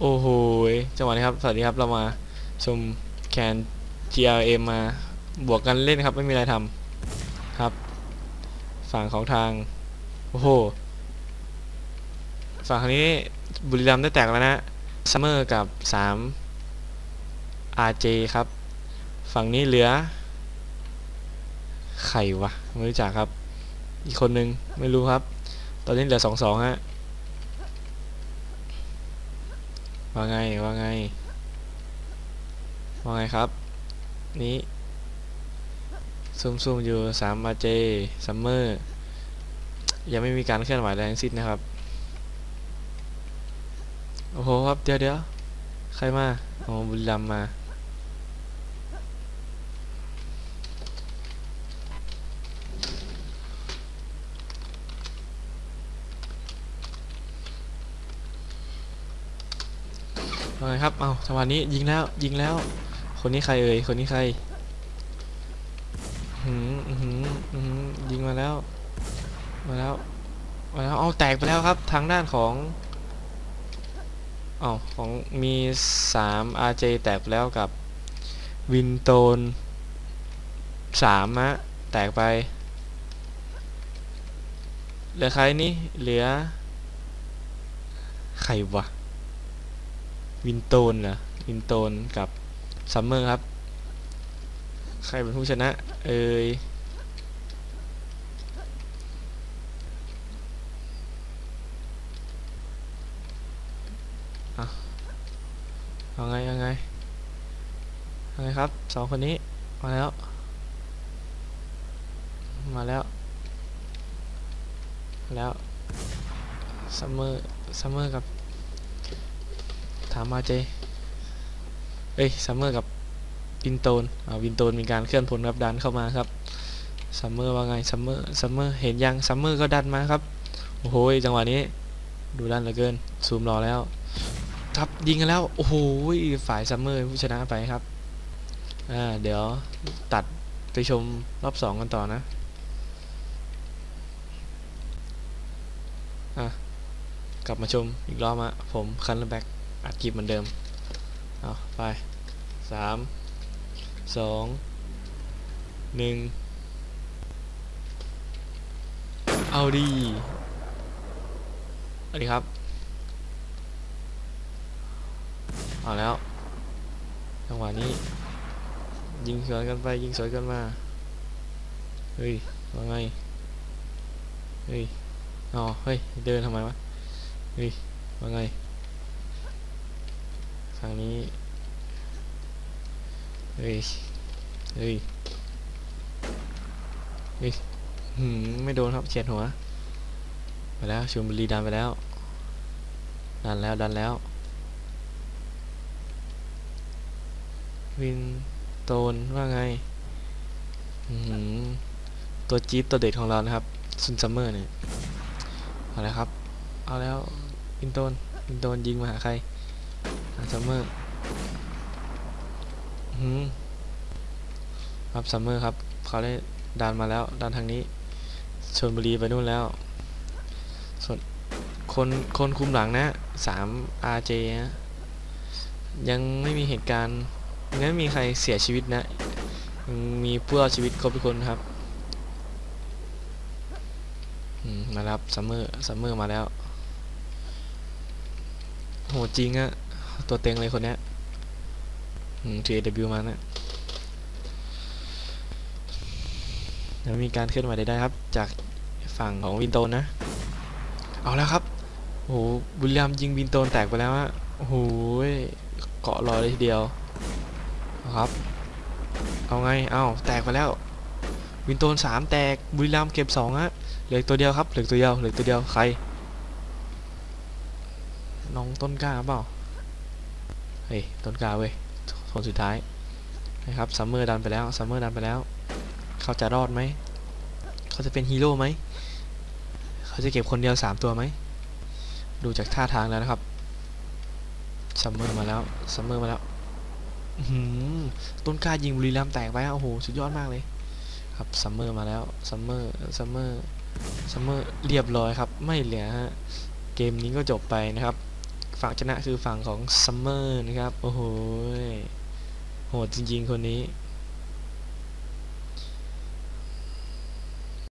โอ้โหจังหวะนี้ครับ สวัสดีครับ เรามาชมแคน GRM มาบวกกันเล่นครับ ไม่มีอะไรทำครับ ฝั่งของทาง โอ้โห ฝั่งนี้บุรีรัมย์ได้แตกแล้วนะซัมเมอร์กับ3 RJ ครับ ฝั่งนี้เหลือ ใครวะ ไม่รู้จักครับ อีกคนนึง ไม่รู้ครับ ตอนนี้เหลือสองสองฮะ ว่าไงว่าไงว่าไงครับ นี้ซุ่มซุ่มอยู่สามมาเจซัมเมอร์ยังไม่มีการเคลื่อนไหวอะไรทั้งสิ้นนะครับ โอ้โหครับ เดี๋ยวเดี๋ยวใครมาโอ้บุรีรัมย์มา ว่าไงครับ เอาจังหวะนี้ยิงแล้วยิงแล้ว คนนี้ใครเอ่ย คนนี้ใครหืมหืมหือยิงมาแล้ว มาแล้ว มาแล้ว เอาแตกไปแล้วครับ ทางด้านของเอาของมี3 RJ แตกไปแล้วกับวินโตน3มะแตกไป เหลือใครนี่ เหลือ ใครวะ วินโตนเหรอวินโตนกับซัมเมอร์ครับ ใครเป็นผู้ชนะ เอ่ยอเอาไงเอาไงเอาไงครับสองคนนี้ มาแล้ว มาแล้ว แล้วซัมเมอร์ซัมเมอร์กับ ถามมาเจ เอ้ยซัมเมอร์กับวินโตนอ่าวินโตนมีการเคลื่อนพลครับดันเข้ามาครับซัมเมอร์ว่าไงซัมเมอร์ซัมเมอร์เห็นยังซัมเมอร์ก็ดันมาครับ โอ้โหจังหวะนี้ ดูดันเหลือเกิน ซูมรอแล้วครับยิงกันแล้ว โอ้โหฝ่ายซัมเมอร์ผู้ชนะไปครับ อ่า เดี๋ยวตัดไปชมรอบสองกันต่อนะ อะ กลับมาชมอีกรอบอะผมคันแบ็ก อัดคลิปเหมือนเดิม เอาไปสามสองหนึ่งเอาดีสวัสดีครับ เอาแล้ว จังหวะนี้ ยิงสวนกันไป ยิงสวนกันมา เฮ้ยว่าไง เฮ้ย อ๋อ เฮ้ย เดินทำไมวะ เฮ้ยว่าไง ทางนี้ เฮ้ย เฮ้ย เฮ้ยหืมไม่โดนครับเฉียดหัว ไปแล้วชลบุรีดันไปแล้ว ดันแล้วดันแล้ว วินโตนว่าไงหืมตัวจี๊ดตัวเด็ดของเรานะครับ ซุนซัมเมอร์เนี่ย เอาแล้วครับ เอาแล้ววินโตนวินโตนยิงมาหาใคร ซัมเมอร์หืมครับซัมเมอร์ครับเขาได้ดันมาแล้วดันทางนี้ชนบุรีไปนู่นแล้ว ส่วนคนคนคุมหลังนะสาม RJ นะยังไม่มีเหตุการณ์ยังไม่มีใครเสียชีวิตนะ มีผู้รอดชีวิตครบทุกคนครับมาแล้วครับซัมเมอร์ซัมเมอร์มาแล้ว โหจริงอะ ตัวเต็งเลยคนเนี้ยอืม TAW มานะเดี๋ยวมีการเคลื่อนไหวใดๆครับ จากฝั่งของวินโตนนะ เอาแล้วครับโหบุรีรัมยิงวินโตนแตกไปแล้วอะโอ้โหเกาะรอเลยทีเดียวครับ เอาไง เอาแตกไปแล้ว วินโตนสามแตก บุรีรัมเก็บสองฮะ เหลือตัวเดียวครับ เหลือตัวเดียว เหลือตัวเดียว ใคร น้องต้นกล้าเปล่า เฮ้ยต้นกาเว้ยคนสุดท้ายนะครับซัมเมอร์ดันไปแล้วซัมเมอร์ดันไปแล้ว เขาจะรอดไหม เขาจะเป็นฮีโร่ไหม เขาจะเก็บคนเดียวสามตัวไหม ดูจากท่าทางแล้วนะครับซัมเมอร์มาแล้วซัมเมอร์มาแล้วหือต้นกล้ายิงบุรีรัมแตกไปโอ้โห สุดยอดมากเลย ครับซัมเมอร์มาแล้วซัมเมอร์ซัมเมอร์ซัมเมอร์เรียบร้อยครับ ไม่เหลือฮะเกมนี้ก็จบไปนะครับ ฝั่งชนะคือฝั่งของซัมเมอร์นะครับ โอ้โหโหดจริงๆ คนนี้